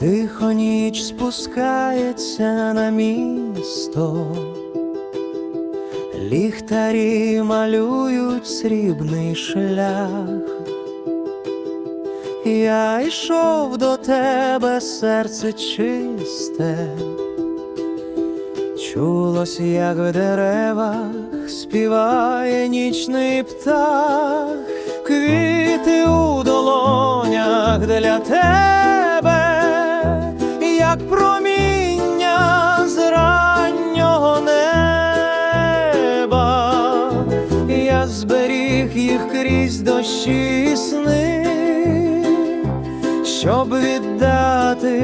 Тихо ніч спускається на місто, ліхтарі малюють срібний шлях. Я йшов до тебе, серце чисте, чулось, як в деревах співає нічний птах, квіти у долонях для тебе, як проміння з раннього неба, я зберіг їх крізь дощі сни, щоб віддати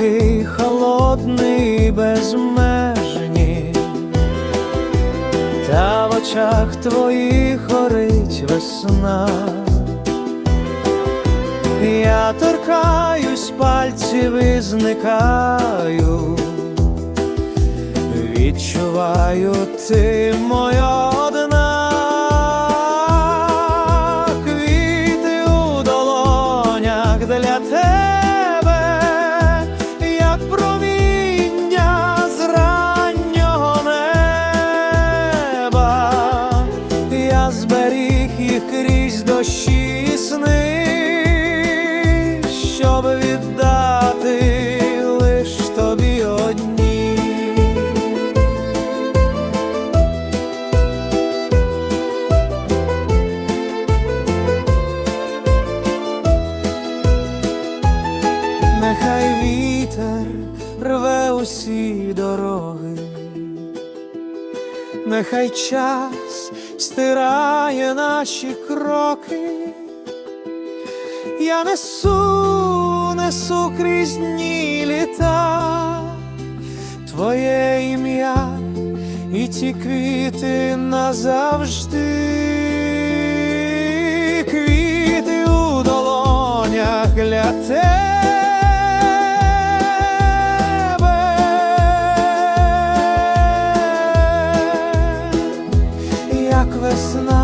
такий холодний, безмежні, та в очах твоїх горить весна. Я торкаюсь пальців і зникаю, відчуваю ти моя Нехай вітер рве усі дороги, нехай час стирає наші кроки, я несу, несу крізь дні літа, твоє ім'я і ті квіти назавжди. listening.